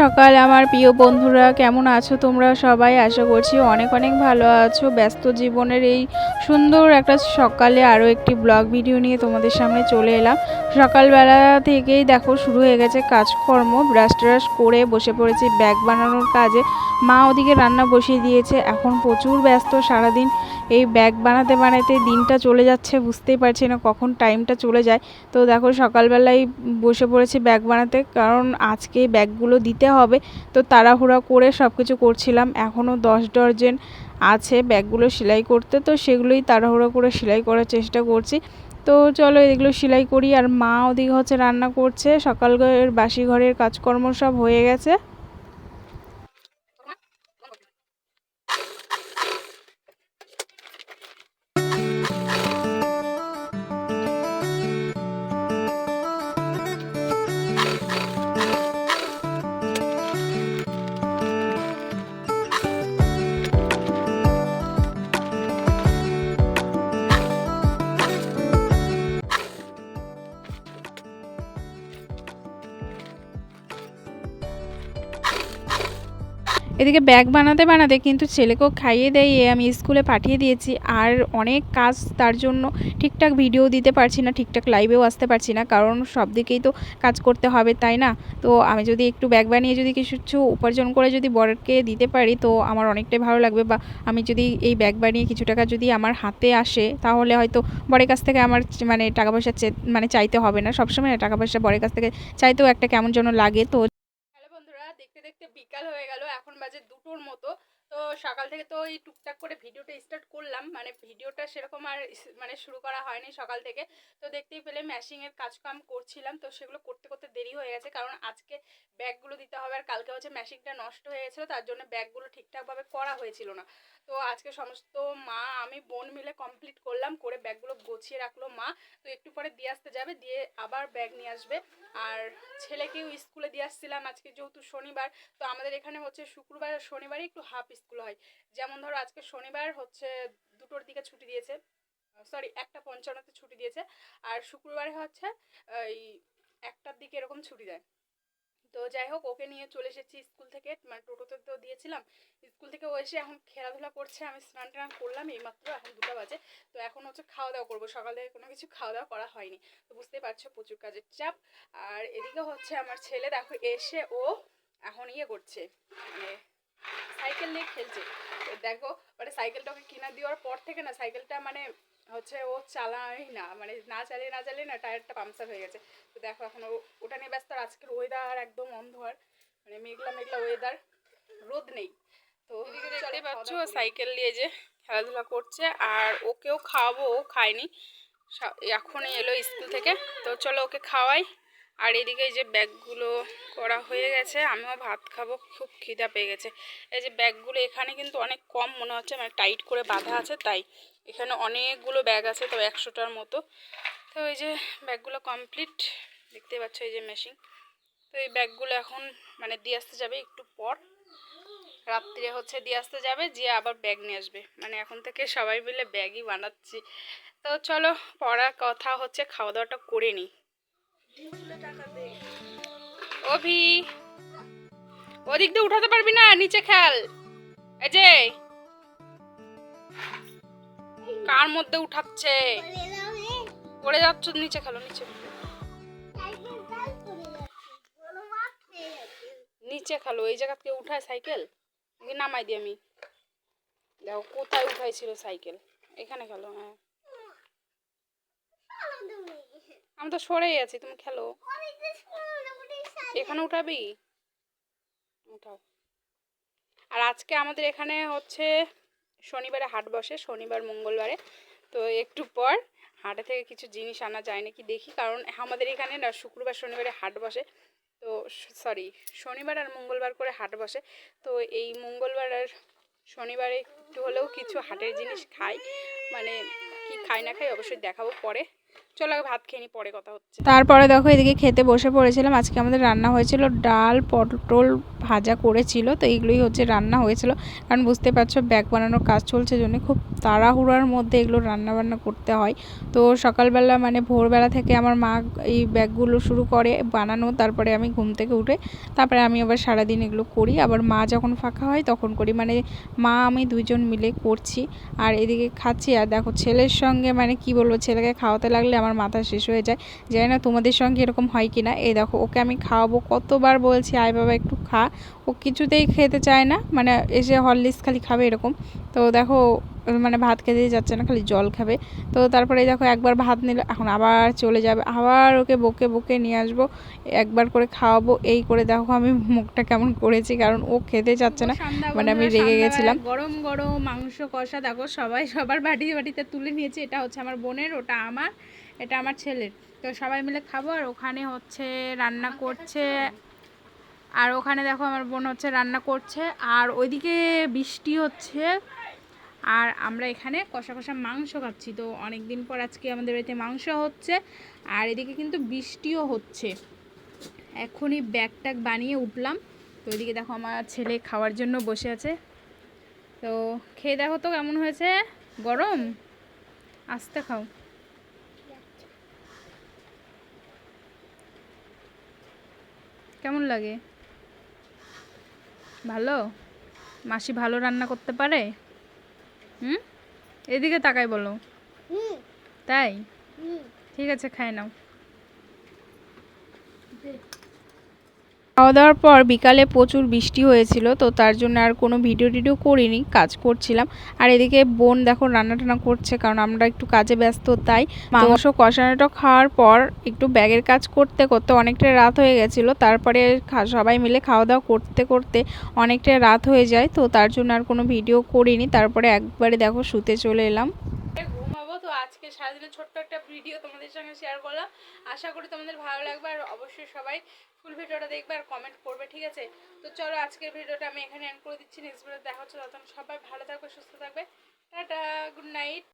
সকাল, আমার প্রিয় বন্ধুরা। কেমন আছো তোমরা সবাই? আশা করছি অনেক অনেক ভালো আছো। ব্যস্ত জীবনের এই সুন্দর একটা সকালে আরও একটি ব্লগ ভিডিও নিয়ে তোমাদের সামনে চলে এলাম। সকালবেলা থেকেই দেখো শুরু হয়ে গেছে কাজকর্ম। ব্রাশ ট্রাশ করে বসে পড়েছি, ব্যাগ বানানোর কাজে। মা ওদিকে রান্না বসিয়ে দিয়েছে। এখন প্রচুর ব্যস্ত, সারাদিন এই ব্যাগ বানাতে বানাতে দিনটা চলে যাচ্ছে, বুঝতেই পারছি না কখন টাইমটা চলে যায়। তো দেখো সকালবেলায় বসে পড়েছি ব্যাগ বানাতে, কারণ আজকে ব্যাগগুলো দিতে হবে। তো তাড়াহুড়া করে সব কিছু করছিলাম। এখনও দশ ডর্জেন আছে ব্যাগগুলো সেলাই করতে। তো সেগুলোই তাড়াহুড়া করে সেলাই করার চেষ্টা করছি। তো চলো এগুলো সেলাই করি। আর মা ওদিকে হচ্ছে রান্না করছে। সকালের বাসি ঘরের কাজকর্ম সব হয়ে গেছে। এদিকে ব্যাগ বানাতে বানাতে কিন্তু ছেলেকেও খাইয়ে দিয়ে আমি স্কুলে পাঠিয়ে দিয়েছি। আর অনেক কাজ তার জন্য ঠিকঠাক ভিডিও দিতে পারছি না, ঠিকঠাক লাইভেও আসতে পারছি না, কারণ সব দিকেই তো কাজ করতে হবে, তাই না? তো আমি যদি একটু ব্যাগ বানিয়ে যদি কিছু উপার্জন করে যদি বরকে দিতে পারি, তো আমার অনেকটাই ভালো লাগবে। বা আমি যদি এই ব্যাগ বানিয়ে কিছু টাকা যদি আমার হাতে আসে, তাহলে হয়তো বরের কাছ থেকে আমার মানে টাকা পয়সা মানে চাইতে হবে না। সবসময় টাকা পয়সা বরের কাছ থেকে চাইতেও একটা কেমন যেন লাগে, তো হ্যালো বন্ধুরা দেখতে দেখতে বিকাল হয়ে গেল এখন বাজে দুটোর মতো। সকাল থেকে তো এই টুকটাক করে ভিডিওটা স্টার্ট করলাম। মানে ভিডিওটা সেরকম আর মানে শুরু করা হয়নি সকাল থেকে। তো দেখতেই পেলে ম্যাশিংয়ের কাজকাম করছিলাম। তো সেগুলো করতে করতে দেরি হয়ে গেছে। কারণ আজকে ব্যাগগুলো দিতে হবে আর কালকে হচ্ছে ম্যাশিংটা নষ্ট হয়ে গেছিল। তার জন্য ব্যাগগুলো ঠিকঠাকভাবে করা হয়েছিল না। তো আজকে সমস্ত মা, আমি, বোন মিলে কমপ্লিট করলাম। করে ব্যাগগুলো গুছিয়ে রাখল মা। তো একটু পরে দিয়ে আসতে যাবে। দিয়ে আবার ব্যাগ নিয়ে আসবে। আর ছেলেকেও স্কুলে দিয়ে আসছিলাম আজকে যেহেতু শনিবার। তো আমাদের এখানে হচ্ছে শুক্রবার আর শনিবারে একটু হাফ স্কুল হয় যেমন ধরো আজকে শনিবার হচ্ছে দুটোর দিকে ছুটি দিয়েছে। সরি একটা পঞ্চান্নতে ছুটি দিয়েছে। আর শুক্রবারে হচ্ছে এই একটার দিকে এরকম ছুটি দেয়। তো যাই হোক, ওকে নিয়ে চলে এসেছি স্কুল থেকে। মানে টোটোতে তো দিয়েছিলাম। স্কুল থেকে ও এসে এখন খেলাধুলা করছে। আমি স্নান টান করলাম এইমাত্র, এখন দুটো বাজে। তো এখন হচ্ছে খাওয়া দাওয়া করব। সকাল থেকে কোনো কিছু খাওয়া দাওয়া করা হয়নি। তো বুঝতেই পারছ প্রচুর কাজের চাপ। আর এদিকে হচ্ছে আমার ছেলে, দেখো, এসে ও এখন ইয়ে করছে। মানে সাইকেল নিয়ে খেলছে। দেখো মানে সাইকেলটা ওকে কিনা দেওয়ার পর থেকে না সাইকেলটা মানে হচ্ছে ও চালাই না মানে না চালিয়ে না চালিয়ে না টায়ারটা পাংচার হয়ে গেছে। তো দেখো এখন ওটা নিয়ে ব্যস্ত আর আজকের ওয়েদার একদম অন্ধকার মানে মেঘলা মেঘলা ওয়েদার রোদ নেই। তো দেখতে পাচ্ছ সাইকেল নিয়ে যে খেলাধুলা করছে আর ওকেও খাওয়াবো ও খায়নি। এখনই এলো স্কুল থেকে। তো চলো ওকে খাওয়াই। আর এদিকে এই যে ব্যাগগুলো করা হয়ে গেছে, আমিও ভাত খাব, খুব খিদা পেয়ে গেছে। এই যে ব্যাগগুলো এখানে কিন্তু অনেক কম মনে হচ্ছে মানে টাইট করে বাঁধা আছে, তাই এখানে অনেকগুলো ব্যাগ আছে তো একশোটার মতো। তো এই যে ব্যাগগুলো কমপ্লিট, দেখতে পাচ্ছ এই যে মেশিন। তো এই ব্যাগগুলো এখন মানে দিয়ে আসতে যাবে একটু পর। রাত্রে হচ্ছে দিয়ে আসতে যাবে যে আবার ব্যাগ নিয়ে আসবে। মানে এখন থেকে সবাই মিলে ব্যাগই বানাচ্ছি। তো চলো, পড়ার কথা হচ্ছে, খাওয়া দাওয়াটা করে নিই। অভি ওদিক দিয়ে উঠাতে পারবি না? নিচে খেল। এই যে। কার মধ্যে উঠাচ্ছে? পড়ে যাচ্ছ, নিচে খেলো, নিচে। নিচে খেলো, এই জায়গা থেকে উঠায় সাইকেল? নামাই দিই আমি। দেখো, কোথায় উঠাইছিল সাইকেল? এখানে খেলো হ্যাঁ। আমি তো সরেই আছি তুমি খেলো। এখানে উঠাবি? উঠাও। আর আজকে আমাদের এখানে হচ্ছে শনিবারে হাট বসে শনিবার মঙ্গলবারে। তো একটু পর হাটে থেকে কিছু জিনিস আনা যায় নাকি দেখি কারণ আমাদের এখানে না শুক্রবার শনিবারে হাট বসে। তো সরি শনিবার আর মঙ্গলবার করে হাট বসে। তো এই মঙ্গলবার আর শনিবারে একটু হলেও কিছু হাটের জিনিস খাই। মানে কি খাই না খাই অবশ্যই দেখাবো পরে। চলো আগে ভাত খেয়ে নি, পরে কথা হচ্ছে। তারপরে দেখো এদিকে খেতে বসে পড়েছিলাম। আজকে আমাদের রান্না হয়েছিল ডাল, পটল ভাজা করেছিল, তো এগুলোই হচ্ছে রান্না হয়েছিল। কারণ বুঝতে পারছ, ব্যাগ বানানোর কাজ চলছে জন্য খুব তাড়াহুড়ার মধ্যে এগুলো রান্না বান্না করতে হয়। তো সকালবেলা মানে ভোরবেলা থেকে আমার মা এই ব্যাগগুলো শুরু করে বানানো, তারপরে আমি ঘুম থেকে উঠে তারপরে আমি আবার সারাদিন এগুলো করি। আবার মা যখন ফাঁকা হয় তখন করি। মানে মা, আমি দুইজন মিলে করছি। আর এদিকে খাচ্ছি, আর দেখো ছেলের সঙ্গে মানে কি বলব, ছেলেকে খাওয়াতে লাগলে আমার মাথা শেষ হয়ে যায়। জানি না তোমাদের সঙ্গে এরকম হয় কি না এই দেখো, ওকে আমি খাওয়াবো কতবার বলছি, আয় বাবা একটু খা। ও কিছুতেই খেতে চায় না মানে এসে হরলিক্স খালি খাবে এরকম। তো দেখো মানে ভাত খেতেই যাচ্ছে না খালি জল খাবে। তো তারপরে দেখো একবার ভাত নিল এখন আবার চলে যাবে আবার ওকে বকে বকে নিয়ে আসব একবার করে খাওয়াবো এই করে দেখো আমি মুখটা কেমন করেছি কারণ ও খেতে চাচ্ছে না। মানে আমি রেগে গেছিলাম। গরম গরম মাংস কষা দেখো সবাই সবার বাটি বাটিতে তুলে নিয়েছে এটা হচ্ছে আমার বোনের ওটা আমার এটা আমার ছেলের। তো সবাই মিলে খাব আর ওখানে হচ্ছে রান্না করছে আর ওখানে দেখো আমার বোন হচ্ছে রান্না করছে, আর ওইদিকে বৃষ্টি হচ্ছে, আর আমরা এখানে কষা কষা মাংস খাচ্ছি। তো অনেক দিন পর আজকে আমাদের বাড়িতে মাংস হচ্ছে, আর এদিকে কিন্তু বৃষ্টিও হচ্ছে। এখনই ব্যাগ ট্যাগ বানিয়ে উঠলাম। তো ওইদিকে দেখো আমার ছেলে খাওয়ার জন্য বসে আছে। তো খেয়ে দেখো তো কেমন হয়েছে? গরম? আস্তে খাও। কেমন লাগে? ভালো? মাসি ভালো রান্না করতে পারে? হুম? এদিকে তাকাই বলো। তাই? ঠিক আছে খাই নাও। খাওয়া দাওয়ার পর বিকালে প্রচুর বৃষ্টি হয়েছিল তো তার জন্য আর কোনো ভিডিও টিডিও করিনি কাজ করছিলাম। আর এদিকে বোন দেখো রান্না টান্না করছে কারণ আমরা একটু কাজে ব্যস্ত তাই মাংস কষানোটা খাওয়ার পর একটু ব্যাগের কাজ করতে করতে অনেকটা রাত হয়ে গেছিল তারপরে সবাই মিলে খাওয়া দাওয়া করতে করতে অনেকটা রাত হয়ে যায় তো তার জন্য আর কোনো ভিডিও করিনি তারপরে একবারে দেখো শুতে চলে এলাম। আজকে সারাদিনের ছোট্ট একটা ভিডিও তোমাদের সঙ্গে শেয়ার করলাম। আশা করি তোমাদের ভালো লাগবে আর অবশ্যই সবাই ফুল ভিডিওটা দেখবে আর কমেন্ট করবে, ঠিক আছে? তো চলো আজকের ভিডিওটা আমি এখানে এন্ড করে দিচ্ছি। নেক্সট ভিডিও দেখা হচ্ছে। তখন সবাই ভালো থাকবে, সুস্থ থাকবে। Tata good night